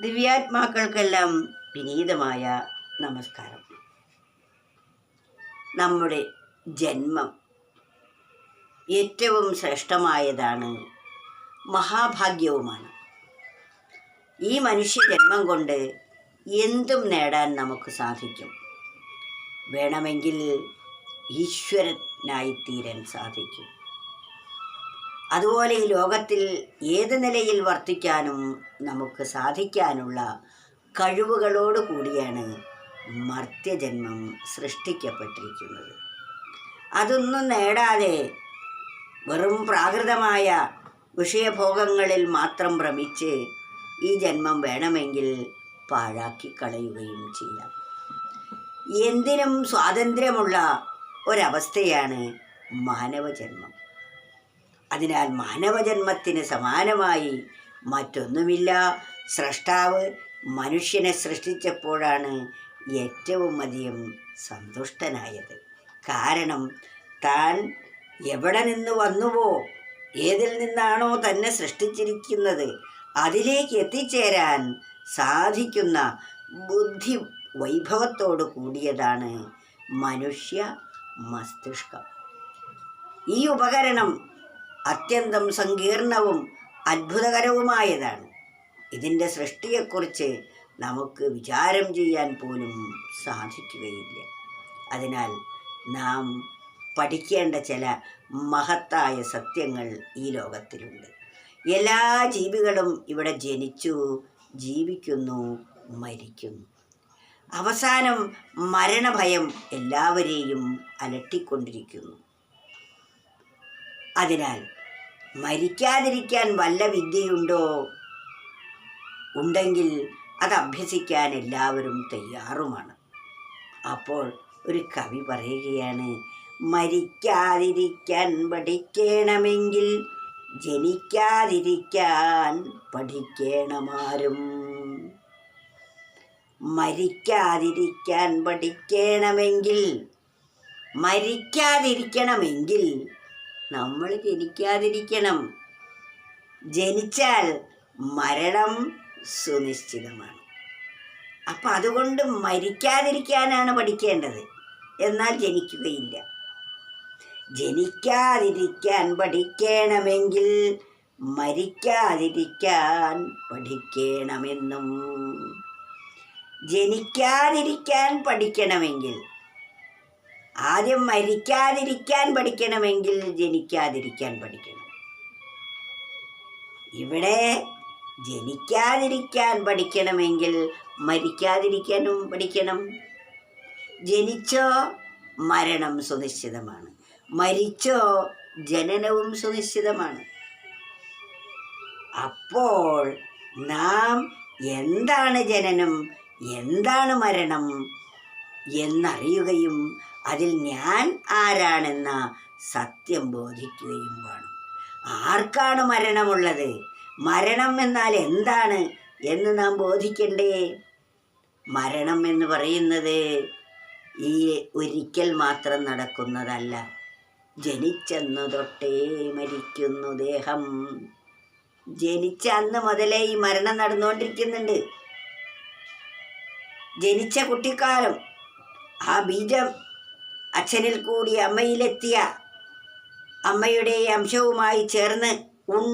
ദിവ്യാത്മാക്കൾക്കെല്ലാം വിനീതമായ നമസ്കാരം. നമ്മുടെ ജന്മം ഏറ്റവും ശ്രേഷ്ഠമായതാണ് മഹാഭാഗ്യവുമാണ്. ഈ മനുഷ്യ ജന്മം കൊണ്ട് എന്തും നേടാൻ നമുക്ക് സാധിക്കും. വേണമെങ്കിൽ ഈശ്വരനായിത്തീരാൻ സാധിക്കും. അതുപോലെ ഈ ലോകത്തിൽ ഏത് നിലയിൽ വർത്തിക്കാനും നമുക്ക് സാധിക്കാനുള്ള കഴിവുകളോട് കൂടിയാണ് മർത്യജന്മം സൃഷ്ടിക്കപ്പെട്ടിരിക്കുന്നത്. അതൊന്നും നേടാതെ വെറും പ്രാകൃതമായ വിഷയഭോഗങ്ങളിൽ മാത്രം ഭ്രമിച്ച് ഈ ജന്മം വേണമെങ്കിൽ പാഴാക്കി കളയുകയും ചെയ്യാം. എന്തിനും സ്വാതന്ത്ര്യമുള്ള ഒരവസ്ഥയാണ് മാനവജന്മം. അതിനാൽ മാനവജന്മത്തിന് സമാനമായി മറ്റൊന്നുമില്ല. സ്രഷ്ടാവ് മനുഷ്യനെ സൃഷ്ടിച്ചപ്പോഴാണ് ഏറ്റവും അധികം സന്തുഷ്ടനായത്. കാരണം താൻ എവിടെ നിന്ന് വന്നുവോ ഏതിൽ നിന്നാണോ തന്നെ സൃഷ്ടിച്ചിരിക്കുന്നത് അതിലേക്ക് എത്തിച്ചേരാൻ സാധിക്കുന്ന ബുദ്ധി വൈഭവത്തോട് കൂടിയതാണ് മനുഷ്യ മസ്തിഷ്കം. ഈ ഉപകരണം അത്യന്തം സങ്കീർണവും അത്ഭുതകരവുമായതാണ്. ഇതിന്റെ സൃഷ്ടിയെക്കുറിച്ച് നമുക്ക് വിചാരം ചെയ്യാൻ പോലും സാധിക്കുകയില്ല. അതിനാൽ നാം പഠിക്കേണ്ട ചില മഹത്തായ സത്യങ്ങൾ ഈ ലോകത്തിലുണ്ട്. എല്ലാ ജീവികളും ഇവിടെ ജനിച്ചു ജീവിക്കുന്നു മരിക്കുന്നു. അവസാനം മരണഭയം എല്ലാവരെയും അലട്ടിക്കൊണ്ടിരിക്കുന്നു. അതിനാൽ മരിക്കാതിരിക്കാൻ വല്ല വിദ്യയുണ്ടോ? ഉണ്ടെങ്കിൽ അത് അഭ്യസിക്കാൻ എല്ലാവരും തയ്യാറുമാണ്. അപ്പോൾ ഒരു കവി പറയുകയാണ് മരിക്കാതിരിക്കാൻ പഠിക്കണമെങ്കിൽ ജനിക്കാതിരിക്കാൻ പഠിക്കണമാരും. മരിക്കാതിരിക്കാൻ പഠിക്കണമെങ്കിൽ മരിക്കാതിരിക്കണമെങ്കിൽ നമ്മൾ ജനിക്കാതിരിക്കണം. ജനിച്ചാൽ മരണം സുനിശ്ചിതമാണ്. അപ്പം അതുകൊണ്ട് മരിക്കാതിരിക്കാനാണ് പഠിക്കേണ്ടത്. എന്നാൽ ജനിക്കുകയില്ല. ജനിക്കാതിരിക്കാൻ പഠിക്കണമെങ്കിൽ മരിക്കാതിരിക്കാൻ പഠിക്കണമെന്നും. ജനിക്കാതിരിക്കാൻ പഠിക്കണമെങ്കിൽ ആദ്യം മരിക്കാതിരിക്കാൻ പഠിക്കണമെങ്കിൽ ജനിക്കാതിരിക്കാൻ പഠിക്കണം. ഇവിടെ ജനിക്കാതിരിക്കാൻ പഠിക്കണമെങ്കിൽ മരിക്കാതിരിക്കാനും പഠിക്കണം. ജനിച്ചോ മരണം സുനിശ്ചിതമാണ്. മരിച്ചോ ജനനവും സുനിശ്ചിതമാണ്. അപ്പോൾ നാം എന്താണ് ജനനം എന്താണ് മരണം എന്നറിയുകയും അതിൽ ഞാൻ ആരാണെന്ന സത്യം ബോധിക്കുകയും വേണം. ആർക്കാണ് മരണമുള്ളത്? മരണം എന്നാൽ എന്താണ് എന്ന് നാം ബോധിക്കണ്ടേ? മരണം എന്ന് പറയുന്നത് ഈ ഒരിക്കൽ മാത്രം നടക്കുന്നതല്ല. ജനിച്ചെന്നു തൊട്ടേ മരിക്കുന്നു ദേഹം. ജനിച്ച അന്ന് മുതലേ ഈ മരണം നടന്നുകൊണ്ടിരിക്കുന്നുണ്ട്. ജനിച്ച കുട്ടിക്കാലം ആ ബീജം അച്ഛനിൽ കൂടി അമ്മയിലെത്തിയ അമ്മയുടെ അംശവുമായി ചേർന്ന് ഉൺ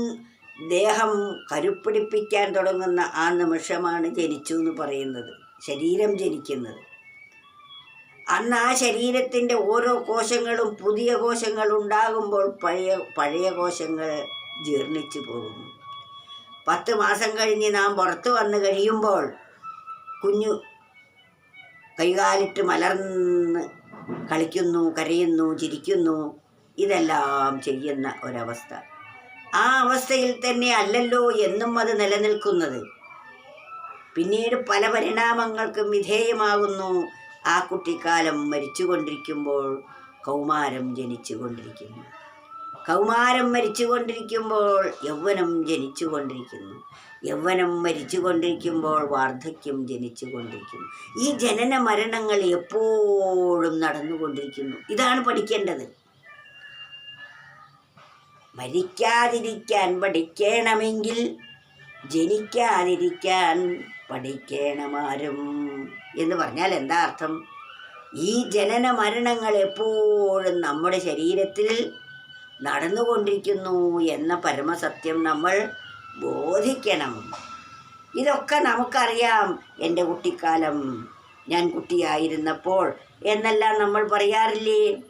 ദേഹം കരുപ്പിടിപ്പിക്കാൻ തുടങ്ങുന്ന ആ നിമിഷമാണ് ജനിച്ചു എന്ന് പറയുന്നത് ശരീരം ജനിക്കുന്നത്. അന്ന് ആ ശരീരത്തിന്റെ ഓരോ കോശങ്ങളും പുതിയ കോശങ്ങൾ ഉണ്ടാകുമ്പോൾ പഴയ പഴയ കോശങ്ങൾ ജീർണിച്ചു പോകുന്നു. പത്ത് മാസം കഴിഞ്ഞ് നാം പുറത്ത് വന്ന് കഴിയുമ്പോൾ കുഞ്ഞു കൈകാലിട്ട് മലർന്ന് കളിക്കുന്നു കരയുന്നു ചിരിക്കുന്നു ഇതെല്ലാം ചെയ്യുന്ന ഒരവസ്ഥ. ആ അവസ്ഥയിൽ തന്നെ അല്ലല്ലോ എന്നും അത് നിലനിൽക്കുന്നത്. പിന്നീട് പല പരിണാമങ്ങൾക്കും വിധേയമാകുന്നു ആ കുട്ടിക്കാലം മരിച്ചുകൊണ്ടിരിക്കുമ്പോൾ കൗമാരം ജനിച്ചുകൊണ്ടിരിക്കുന്നു. കൗമാരം മരിച്ചുകൊണ്ടിരിക്കുമ്പോൾ യൗവനം ജനിച്ചുകൊണ്ടിരിക്കുന്നു. യൗവനം മരിച്ചുകൊണ്ടിരിക്കുമ്പോൾ വാർദ്ധക്യം ജനിച്ചുകൊണ്ടിരിക്കുന്നു. ഈ ജനന മരണങ്ങൾ എപ്പോഴും നടന്നുകൊണ്ടിരിക്കുന്നു. ഇതാണ് പഠിക്കേണ്ടത്. മരിക്കാതിരിക്കാൻ പഠിക്കണമെങ്കിൽ ജനിക്കാതിരിക്കാൻ പഠിക്കണമാരും എന്ന് പറഞ്ഞാൽ എന്താ അർത്ഥം? ഈ ജനന മരണങ്ങൾ എപ്പോഴും നമ്മുടെ ശരീരത്തിൽ നടന്നുകൊണ്ടിരിക്കുന്നു എന്ന പരമസത്യം നമ്മൾ ബോധിക്കണം. ഇതൊക്കെ നമുക്കറിയാം എന്റെ കുട്ടിക്കാലം ഞാൻ കുട്ടിയായിരുന്നപ്പോൾ എന്നെല്ലാം നമ്മൾ പറയാറില്ലേ?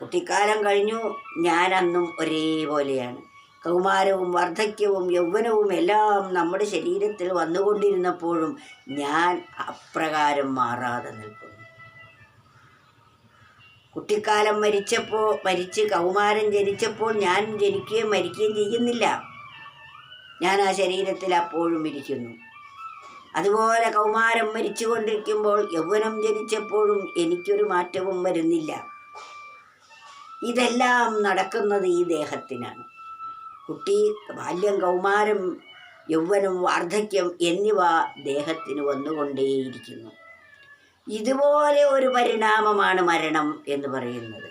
കുട്ടിക്കാലം കഴിഞ്ഞു ഞാൻ അന്നും ഒരേപോലെയാണ്. കൗമാരവും വാർദ്ധക്യവും യൗവനവും എല്ലാം നമ്മുടെ ശരീരത്തിൽ വന്നുകൊണ്ടിരുന്നപ്പോഴും ഞാൻ അപ്രകാരം മാറാതെ നിൽക്കുന്നു. കുട്ടിക്കാലം മരിച്ചപ്പോൾ മരിച്ച് കൗമാരം ജനിച്ചപ്പോൾ ഞാൻ ജനിക്കുകയും മരിക്കുകയും ചെയ്യുന്നില്ല. ഞാൻ ആ ശരീരത്തിൽ അപ്പോഴും ഇരിക്കുന്നു. അതുപോലെ കൗമാരം മരിച്ചുകൊണ്ടിരിക്കുമ്പോൾ യൗവനം ജനിച്ചപ്പോഴും എനിക്കൊരു മാറ്റവും വരുന്നില്ല. ഇതെല്ലാം നടക്കുന്നത് ഈ ദേഹത്തിനാണ്. കുട്ടി ബാല്യം കൗമാരം യൗവനം വാർദ്ധക്യം എന്നിവ ദേഹത്തിന് വന്നുകൊണ്ടേയിരിക്കുന്നു. ഇതുപോലെ ഒരു പരിണാമമാണ് മരണം എന്ന് പറയുന്നത്.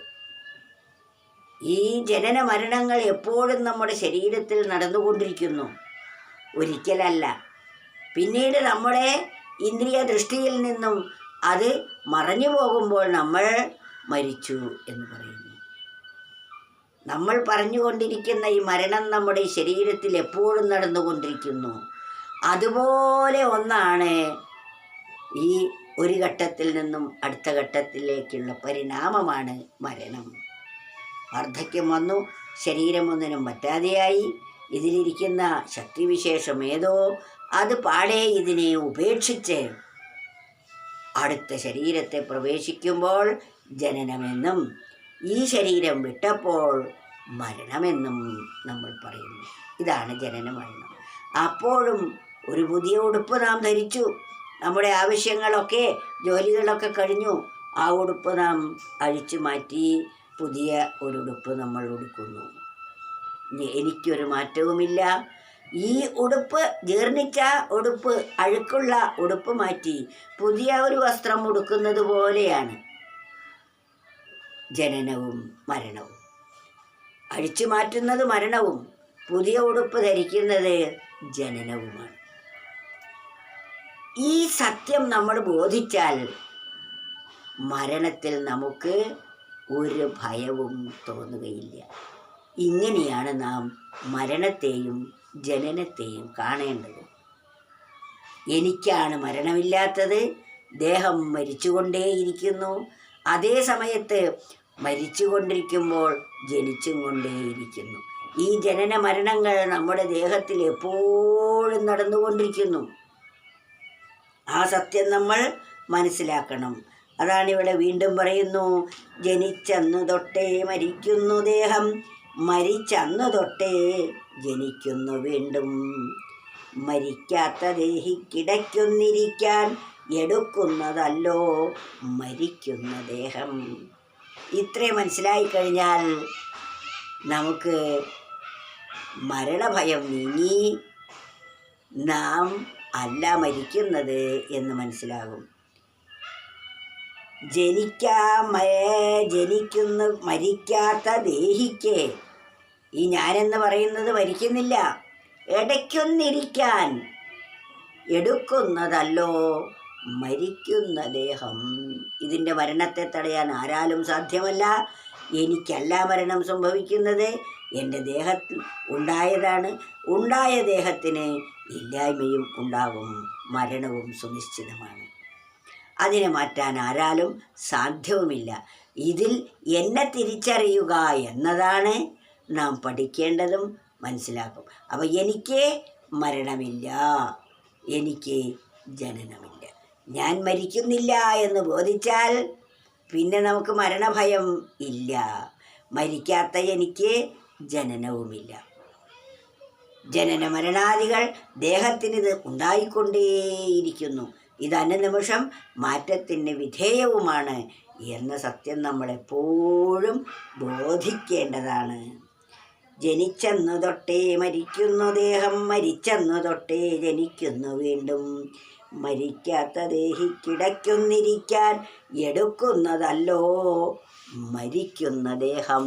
ഈ ജനന മരണങ്ങൾ എപ്പോഴും നമ്മുടെ ശരീരത്തിൽ നടന്നുകൊണ്ടിരിക്കുന്നു. ഒരിക്കലല്ല. പിന്നീട് നമ്മുടെ ഇന്ദ്രിയ ദൃഷ്ടിയിൽ നിന്നും അത് മറഞ്ഞു പോകുമ്പോൾ നമ്മൾ മരിച്ചു എന്ന് പറയുന്നു. നമ്മൾ പറഞ്ഞുകൊണ്ടിരിക്കുന്ന ഈ മരണം നമ്മുടെ ശരീരത്തിൽ എപ്പോഴും നടന്നുകൊണ്ടിരിക്കുന്നു. അതുപോലെ ഒന്നാണ് ഈ ഒരു ഘട്ടത്തിൽ നിന്നും അടുത്ത ഘട്ടത്തിലേക്കുള്ള പരിണാമമാണ് മരണം. വാർദ്ധക്യം വന്നു ശരീരം ഒന്നിനും പറ്റാതെയായി. ഇതിലിരിക്കുന്ന ശക്തിവിശേഷം ഏതോ അത് പാടെ ഇതിനെ ഉപേക്ഷിച്ച് അടുത്ത ശരീരത്തെ പ്രവേശിക്കുമ്പോൾ ജനനമെന്നും ഈ ശരീരം വിട്ടപ്പോൾ മരണമെന്നും നമ്മൾ പറയുന്നു. ഇതാണ് ജനന മരണം അപ്പോഴും ഒരു പുതിയ ഉടുപ്പ് നാം ധരിച്ചു. നമ്മുടെ ആവശ്യങ്ങളൊക്കെ ജോലികളൊക്കെ കഴിഞ്ഞു. ആ ഉടുപ്പ് നാം അഴിച്ചു മാറ്റി പുതിയ ഒരു ഉടുപ്പ് നമ്മൾ ഉടുക്കുന്നു. എനിക്കൊരു മാറ്റവുമില്ല. ഈ ഉടുപ്പ് ജീർണിച്ച ഉടുപ്പ് അഴുക്കുള്ള ഉടുപ്പ് മാറ്റി പുതിയ ഒരു വസ്ത്രം ഉടുക്കുന്നത് പോലെയാണ്. ജനനവും മരണവും. അഴിച്ചു മാറ്റുന്നത് മരണവും പുതിയ ഉടുപ്പ് ധരിക്കുന്നത് ജനനവുമാണ്. ഈ സത്യം നമ്മൾ ബോധിച്ചാൽ മരണത്തിൽ നമുക്ക് ഒരു ഭയവും തോന്നുകയില്ല. ഇങ്ങനെയാണ് നാം മരണത്തെയും ജനനത്തെയും കാണേണ്ടത്. എനിക്കാണ് മരണമില്ലാത്തത്. ദേഹം മരിച്ചുകൊണ്ടേയിരിക്കുന്നു. അതേ സമയത്ത് മരിച്ചുകൊണ്ടിരിക്കുമ്പോൾ ജനിച്ചും കൊണ്ടേയിരിക്കുന്നു. ഈ ജനന മരണങ്ങൾ നമ്മുടെ ദേഹത്തിൽ എപ്പോഴും നടന്നുകൊണ്ടിരിക്കുന്നു. ആ സത്യം നമ്മൾ മനസ്സിലാക്കണം. അതാണ് ഇവിടെ വീണ്ടും പറയുന്നു ജനിച്ചന്നു തൊട്ടേ മരിക്കുന്നു ദേഹം മരിച്ചന്നു തൊട്ടേ ജനിക്കുന്നു വീണ്ടും. മരിക്കാത്ത ദേഹിക്കിടയ്ക്കൊന്നിരിക്കാൻ എടുക്കുന്നതല്ലോ മരിക്കുന്ന ദേഹം. ഇത്രയും മനസ്സിലായി കഴിഞ്ഞാൽ നമുക്ക് മരണഭയം നീങ്ങി നാം അല്ല മരിക്കുന്നത് എന്ന് മനസ്സിലാകും. ജനിക്കാ ജനിക്കുന്ന മരിക്കാത്ത ദേഹിക്ക്. ഈ ഞാനെന്ന് പറയുന്നത് മരിക്കുന്നില്ല. ഇടയ്ക്കൊന്നിരിക്കാൻ എടുക്കുന്നതല്ലോ മരിക്കുന്ന ദേഹം. ഇതിന്റെ മരണത്തെ തടയാൻ ആരാലും സാധ്യമല്ല. എനിക്കല്ല മരണം സംഭവിക്കുന്നത്. എന്റെ ദേഹത്തിൽ ഉണ്ടായതാണ്. ഉണ്ടായ ദേഹത്തിന് ഇല്ലായ്മയും ഉണ്ടാകും മരണവും സുനിശ്ചിതമാണ്. അതിനെ മാറ്റാൻ ആരാലും സാധ്യവുമില്ല. ഇതിൽ എന്നെ തിരിച്ചറിയുക എന്നതാണ് നാം പഠിക്കേണ്ടതും മനസ്സിലാക്കും. അപ്പോൾ എനിക്ക് മരണമില്ല. എനിക്ക് ജനനമില്ല. ഞാൻ മരിക്കുന്നില്ല എന്ന് ബോധിച്ചാൽ പിന്നെ നമുക്ക് മരണഭയം ഇല്ല. മരിക്കാത്ത എനിക്ക് ജനനവുമില്ല. ജനന മരണാദികൾ ദേഹത്തിനിത് ഉണ്ടായിക്കൊണ്ടേയിരിക്കുന്നു. ഇത് അനുനിമിഷം മാറ്റത്തിന് വിധേയവുമാണ് എന്ന സത്യം നമ്മളെപ്പോഴും ബോധിക്കേണ്ടതാണ്. ജനിച്ചെന്നു തൊട്ടേ മരിക്കുന്നു ദേഹം മരിച്ചെന്നു തൊട്ടേ ജനിക്കുന്നു വീണ്ടും. മരിക്കാത്ത ദേഹിക്കിടയ്ക്കൊന്നിരിക്കാൻ എടുക്കുന്നതല്ലോ മരിക്കുന്ന ദേഹം.